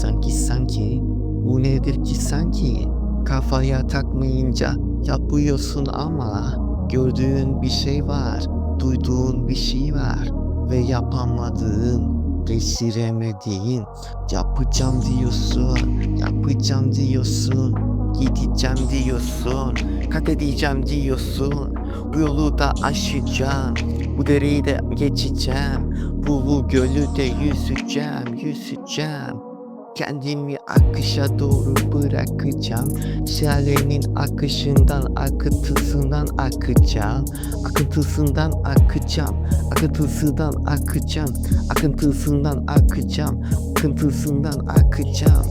sanki sanki. Bu nedir ki sanki? Kafaya takmayınca yapıyorsun ama gördüğün bir şey var duyduğun bir şey var ve yapamadığın geçiremediğin yapacağım diyorsun yapacağım diyorsun gideceğim diyorsun kat edeceğim diyorsun. Bu yolu da aşacağım bu dereyi de geçeceğim bu, bu gölü de yüzeceğim yüzeceğim Kendimi akışa doğru bırakacağım. Şelalenin akışından, akıntısından akacağım. Akıntısından akacağım. Akıntısından akacağım. Akıntısından akacağım. Akıntısından akacağım.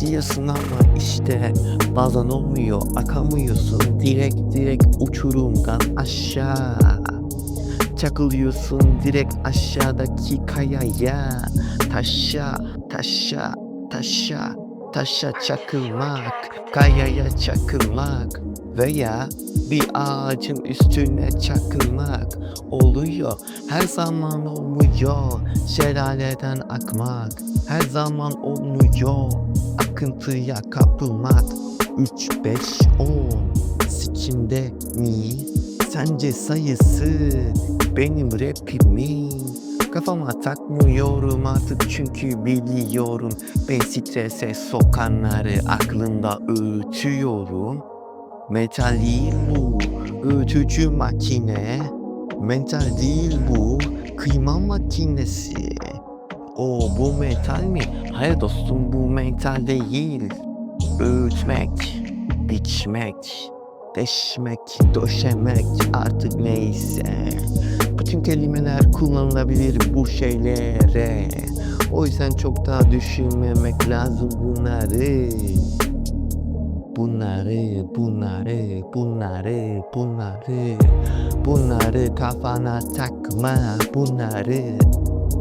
Diyorsun ama işte bazen olmuyor. Akamıyorsun. Direkt direkt uçurumdan aşağı. Çakılıyorsun direkt aşağıdaki kayaya. Taşa, taşa, taşa, taşa çakılmak Kayaya çakılmak Veya bir ağacın üstüne çakılmak Oluyor, her zaman olmuyor Şelaleden akmak. Her zaman olmuyor Akıntıya kapılmak. 3, 5, 10 Sikimde mi? Sence sayısı benim rapimin Kafama takmıyorum artık çünkü biliyorum. Ben strese sokanları aklımda öğütüyorum. Metal değil bu öğütücü makine. Mental değil bu kıyma makinesi. O bu metal mi? Hayır dostum bu metal değil. Öğütmek, biçmek, deşmek, döşemek artık neyse bütün kelimeler kullanılabilir bu şeylere. O yüzden çok daha düşünmemek lazım bunları. Bunları, bunları, bunları, bunları Bunları kafana takma. Bunları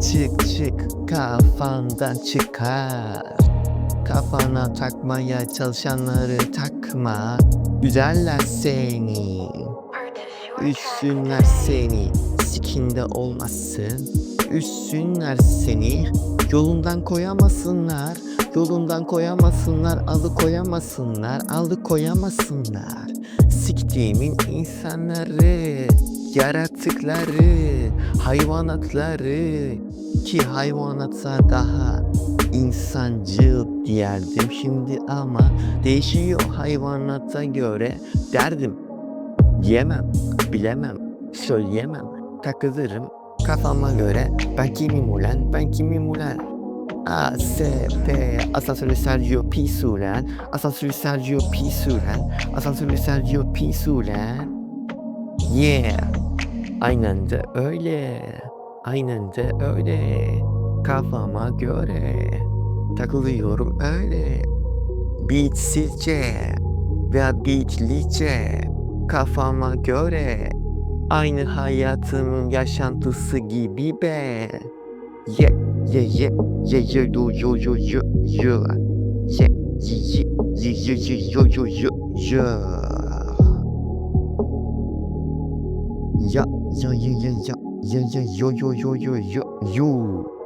Çık çık kafandan çıkar. Kafana takmaya çalışanları takma. Güzeller seni. Üstünler seni sikinde olmasın. Üstünler seni yolundan koyamasınlar. Yolundan koyamasınlar alıkoyamasınlar alıkoyamasınlar. Siktiğimin insanları Yaratıkları Hayvanatları. Ki hayvanatsa daha insancıl diyerdim şimdi ama Değişiyor hayvanata göre. Derdim Yemem, bilemem, söyleyemem, takılırım kafama göre. Ben kimim ulan, ben kimim ulan? A, S, P, asansörü Sergio Pisulen, asansörü Sergio Pisulen, asansörü Sergio Pisulen. Yeah, aynen de öyle, aynen de öyle. Kafama göre takılıyorum öyle. Beatsizce veya beatlice kafama göre Aynı hayatımın yaşantısı gibi be. Ye ye ye ye ye yo yo yo yo yo. Ye ye ye ye ye yo yo yo yo. Ya ya ya ya ya ya yo yo yo yo yo yo